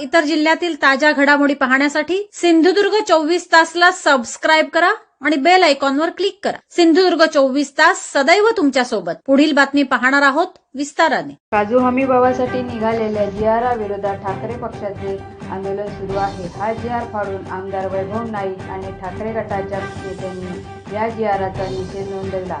इतर जिल्ह्यातील ताज्या घडामोडी पाहण्यासाठी सिंधुदुर्ग चोवीस तासला सबस्क्राईब करा आणि बेल आयकॉनवर क्लिक करा. सिंधुदुर्ग चोवीस तास सदैव तुमच्यासोबत. पुढील बातमी पाहणार आहोत विस्ताराने. काजू हमी भावासाठी निघालेल्या जी आर विरोधात ठाकरे पक्षाचे आंदोलन सुरू आहे. हा जी आर फाडून आमदार वैभव नाईक आणि ठाकरे गटाच्या नेत्यांनी या जी आराचा निषेध नोंदवला.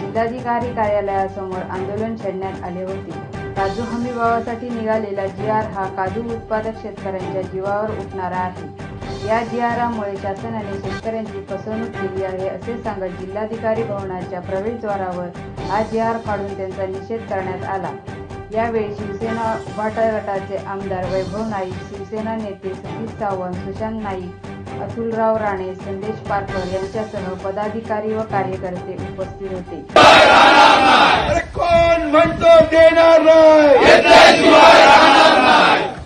जिल्हाधिकारी कार्यालयासमोर आंदोलन छेडण्यात आले होते. काजू हमी भावासाठी निघालेला जी आर हा काजू उत्पादक शेतकऱ्यांच्या जीवावर उठणारा आहे. या जी आरामुळे शासनाने शेतकऱ्यांची फसवणूक केली आहे असे सांगत जिल्हाधिकारी भवनाच्या प्रवेशद्वारावर हा जी आर फाडून त्यांचा निषेध करण्यात आला. यावेळी शिवसेना उभाटा गटाचे आमदार वैभव नाईक शिवसेना नेते सतीश सावंत सुशांत नाईक अतुलराव राणे संदेश पारकर यांच्यासह पदाधिकारी व कार्यकर्ते उपस्थित होते. कोण म्हणतो देणार नाही?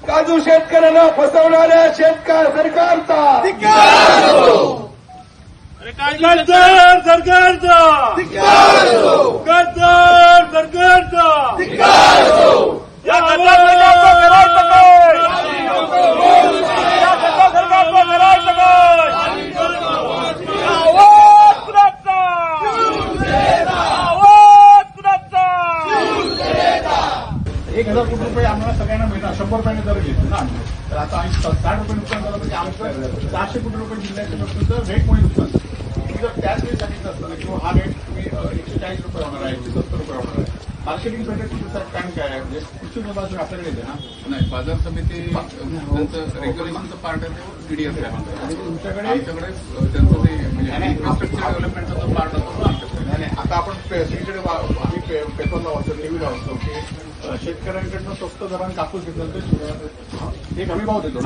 काजू शेतकऱ्यांना फसवणाऱ्या शेतकरी सरकारचा. गद्दार सरकारचा. गद्दार सरकारचा. या गद्दार सरकारचा करायचं काय या गद्दार सरकारचा करायचं काय आवाज कुणाचा? आवाज कुणाचा? एक हजार कोटी रुपये आम्हाला सगळ्यांना मिळणार शंभर रुपयाने आम्ही. तर आता ऐंशी साठ रुपये नुकसान झालं म्हणजे आमचं सहाशे कोटी रुपये जिल्ह्याच्या लोकांचं रेटमुळे नुकसान तुम्ही जर त्याच वेळी सांगितलं असतं ना किंवा हा रेट तुम्ही एकशे चाळीस रुपये होणार आहे एकशे सत्तर रुपये होणार आहे. काय आहे? म्हणजे कृषी विभाग आपल्याकडे येते ना? नाही बाजार समिती त्यांचं रेग्युलेशनचं पार्ट आहे ते आहे. आणि तुमच्याकडे? आमच्याकडे अ, त्यांचं ते म्हणजे इन्फ्रास्ट्रक्चर डेव्हलपमेंटचा जो पार्ट असतो तो आमच्याकडे नाही नाही, आता आपण आम्ही पे- पेपरला वाचतो टीव्हीला वाचतो की शेतकऱ्यांकडनं स्वस्त दराने कापूस घेतला ते- एक हमी भाव देतो.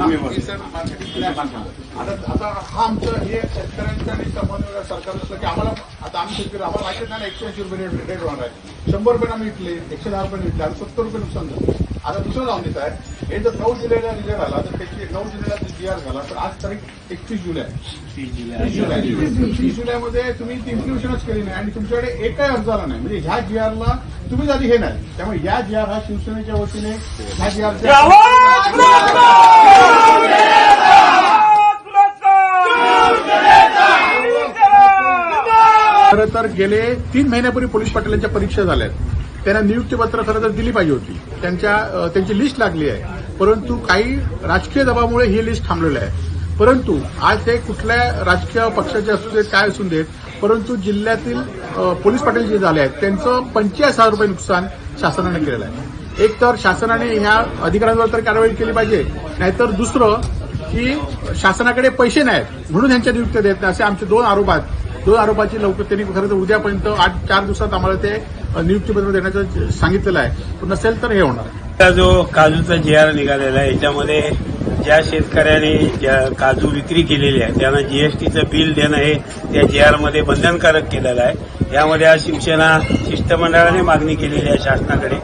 आता आता हा आमचं हे शेतकऱ्यांचं आणि संबंध सरकार असलं की आम्हाला आता आम्ही शेतकरी आम्हाला माहिती नाही एकशे ऐंशी रुपये रेट होणार आहे शंभर रुपये आम्ही विकले एकशे दहा रुपये विकले आता सत्तर रुपये नुकसान झालं. आता दुसरं जाऊन देत आहे हे जर नऊ जुलैला रिझल्ट आला तर त्याची नऊ जुलैला जी आर झाला तर आज तारीख एकतीस जुलै तीस जुलै तीस जुलैमध्ये तुम्ही इन्क्ल्युशनच केली नाही आणि तुमच्याकडे एकही अर्ज आला नाही म्हणजे ह्या जी आरला तुम्हीच आधी हे नाही त्यामुळे या जी आर हा शिवसेनेच्या वतीने ह्या जी कुणाचा? खरं तर गेले तीन महिन्यापूर्वी पोलीस पाटलांच्या परीक्षा झाल्या त्यांना नियुक्तीपत्र खरं तर दिली पाहिजे होती. त्यांच्या त्यांची लिस्ट लागली आहे. परंतु काही राजकीय दबावामुळे ही लिस्ट थांबलेली आहे. परंतु आज ते कुठल्या राजकीय पक्षाचे असू देत काय असू देत परंतु जिल्ह्यातील पोलीस पाटील जे झाले आहेत त्यांचं पंचेचाळीस हजार रुपये नुकसान शासनाने केलेलं आहे. एक तर शासनाने ह्या अधिकाऱ्यांवर तर कारवाई केली पाहिजे नाहीतर दुसरं की शासनाकडे पैसे नाहीत म्हणून यांच्या नियुक्त्या देत नाही असे आमचे दोन आरोप आहेत. दोन आरोपाची लवकर त्यांनी खरं तर उद्यापर्यंत आठ चार दिवसात आम्हाला ते नियुक्तीपत्र देण्याचं सांगितलेलं आहे. पण नसेल तर हे होणार. आता जो काजूचा जी आर निघालेला आहे याच्यामध्ये ज्या शेतकऱ्यांनी ज्या काजू विक्री केलेली आहे त्यांना जीएसटीचं बिल देणं हे त्या जी आरमध्ये बंधनकारक केलेलं आहे. यामध्ये आज शिवसेना शिष्टमंडळाने मागणी केलेली आहे शासनाकडे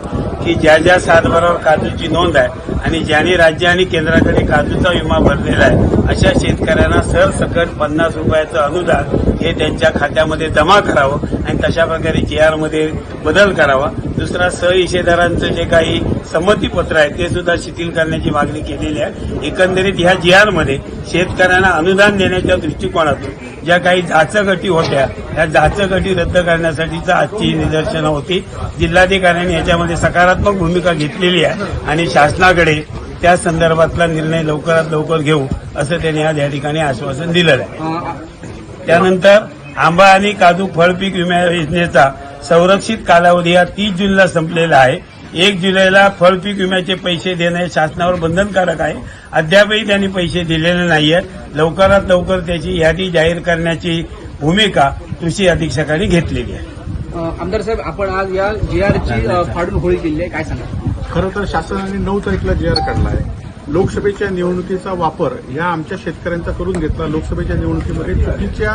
की ज्या ज्या सातबारावर काजूची नोंद आहे आणि ज्यांनी राज्य आणि केंद्राकडे काजूचा विमा भरलेला आहे अशा शेतकऱ्यांना सरसकट पन्नास रुपयाचं अनुदान हे त्यांच्या खात्यामध्ये जमा करावं आणि तशा प्रकारे जी आरमध्ये बदल करावा. दुसरा सहइशेदारांचं जे काही संमतीपत्र आहे ते सुद्धा शिथिल करण्याची मागणी केलेली आहे. एकंदरीत ह्या जी आरमध्ये शेतकऱ्यांना अनुदान देण्याच्या दृष्टिकोनातून ज्या काही जाचकटी होत्या त्या जाचकटी रद्द करण्यासाठीच आजची निदर्शनं होती. जिल्हाधिकाऱ्यांनी याच्यामध्ये सकारात्मक भूमिका घेतलेली आहे आणि शासनाकडे त्या संदर्भातला निर्णय लवकरात लवकर घेऊ असं त्यांनी आज या ठिकाणी आश्वासन दिलेलं आहे. त्यानंतर आंबा आणि काजू फळपीक विमा योजनेचा संरक्षित कालावधी हा तीस जूनला संपलेला आहे. एक जुलैला फळपीक विम्याचे पैसे देणे शासनावर बंधनकारक आहे. अद्यापही त्यांनी पैसे दिलेले नाहीये लवकरात लवकर त्याची यादी जाहीर करण्याची भूमिका कृषी अधीक्षकांनी घेतलेली आहे. आमदार साहेब आपण आज या जी आरची फाडून होळी केली आहे. काय सांगा खरं तर शासनाने नऊ तारीखला जी आर काढला आहे लोकसभेच्या निवडणुकीचा वापर या आमच्या शेतकऱ्यांचा करून घेतला. लोकसभेच्या निवडणुकीमध्ये चुकीच्या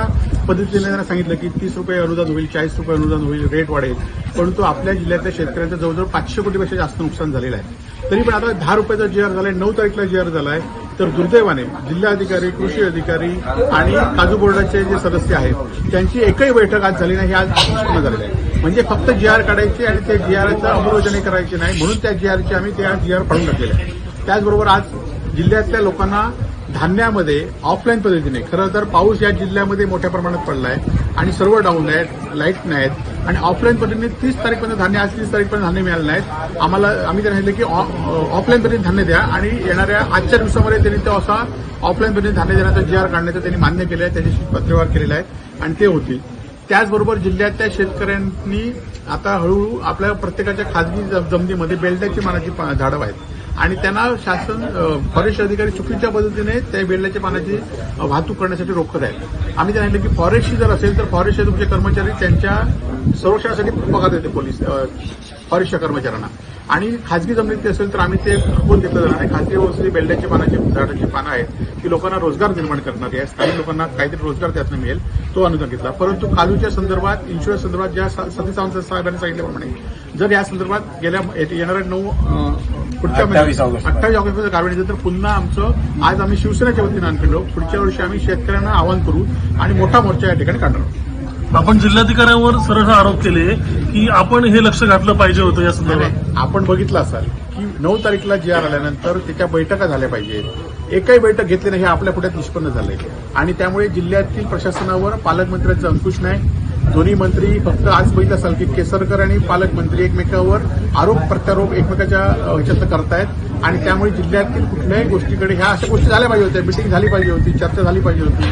पद्धतीने त्यांना सांगितलं की तीस रुपये अनुदान होईल चाळीस रुपये अनुदान होईल रेट वाढेल. परंतु आपल्या जिल्ह्यातल्या शेतकऱ्यांचं जवळजवळ पाचशे कोटीपेक्षा जास्त नुकसान झालेलं आहे. तरी पण आता दहा रुपयाचा जी आर झालाय नऊ तारीखला जी आर झालाय तर दुर्दैवाने जिल्हाधिकारी कृषी अधिकारी आणि काजू बोर्डाचे जे सदस्य आहेत त्यांची एकही बैठक आज झाली नाही हे आज पूर्ण झालेली आहे. म्हणजे फक्त जी आर काढायची आणि त्या जी आरचं अंमलबजावणी करायची नाही. म्हणून त्या जी आरची आम्ही त्या जी आर फाडून टाकलेल्या आहे त्याचबरोबर आज जिल्ह्यातल्या लोकांना धान्यामध्ये ऑफलाईन पद्धतीने खरं तर पाऊस या जिल्ह्यामध्ये मोठ्या प्रमाणात पडलाय आणि सर्व डाऊन आहेत लाइट नाहीत आणि ऑफलाईन पद्धतीने तीस तारीखपर्यंत धान्य आज तीस तारीखपर्यंत धान्य मिळालं नाहीत. आम्हाला आम्ही त्यांना सांगितलं की ऑफलाईन पद्धतीने धान्य द्या आणि येणाऱ्या आजच्या दिवसामध्ये त्यांनी तो असा ऑफलाईन पद्धतीने धान्य देण्याचा जी आर काढण्याचं त्यांनी मान्य केलं आहे त्याच्याशी पत्रव्यवहार केलेला आहे आणि ते होतील. त्याचबरोबर जिल्ह्यातल्या शेतकऱ्यांनी आता हळूहळू आपल्या प्रत्येकाच्या खाजगी ज- जमिनीमध्ये बेलड्याची मानाची झाडं आहेत. आणि त्यांना शासन फॉरेस्ट अधिकारी चुकीच्या पद्धतीने त्या बेलड्याच्या पानाची वाहतूक करण्यासाठी रोखत आहेत. आम्ही त्यांना की फॉरेस्टची जर असेल तर फॉरेस्टचे तुमचे कर्मचारी त्यांच्या संरक्षणासाठी पगार देते पोलीस फॉरेस्टच्या कर्मचाऱ्यांना. आणि खाजगी जमिनीत असेल तर आम्ही ते खपवून घेतलं जाणार. आणि खाजगी व्यवस्थेची बेल्टाची पानाची झाडाची पानं आहेत ती लोकांना रोजगार निर्माण करणारी आहे स्थानिक लोकांना काहीतरी रोजगार त्यातनं मिळेल तो अनुदान घेतला. परंतु कालूच्या संदर्भात इन्शुरन्स संदर्भात ज्या सतीश सावंत साहेबांनी सांगितल्याप्रमाणे जर या संदर्भात गेल्या येणाऱ्या नऊ पुढच्या 28 ऑगस्ट. अठ्ठावीस ऑगस्टमध्ये कारवाई झाली तर पुन्हा आमचं आज आम्ही शिवसेनेच्या वतीनं आणलेलो पुढच्या वर्षी आम्ही शेतकऱ्यांना आवाहन करू आणि मोठा मोर्चा या ठिकाणी काढणार आहोत. आपण जिल्हाधिकाऱ्यांवर सरळ आरोप केले की आपण हे लक्ष घातलं पाहिजे होतं या संदर्भात. आपण बघितलं असाल की नऊ तारीखला जी आर आल्यानंतर त्याच्या बैठका झाल्या पाहिजेत एकही बैठक घेतली नाही हे आपल्या पुढ्यात निष्पन्न झालंय. आणि त्यामुळे जिल्ह्यातील प्रशासनावर पालकमंत्र्यांचा अंकुश नाही. दोन्ही मंत्री फक्त आज बघितलं असाल की केसरकर आणि पालकमंत्री एकमेकावर आरोप प्रत्यारोप एकमेकाच्या ह्याच्यात करतायत. आणि त्यामुळे जिल्ह्यातील कुठल्याही गोष्टीकडे ह्या अशा गोष्टी झाल्या पाहिजे होत्या. मिटिंग झाली पाहिजे होती चर्चा झाली पाहिजे होती.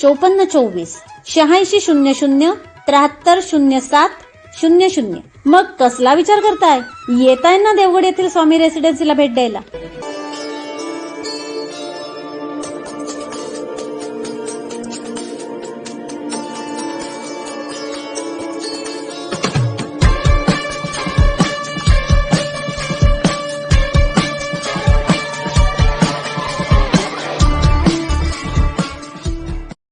चोपन्न चोवीस. शहाऐंशी शून्य शून्य त्र्याहत्तर शून्य सात शून्य शून्य. मग कसला विचार करताय? येताय ना देवगड येथील स्वामी रेसिडेन्सीला भेट द्यायला.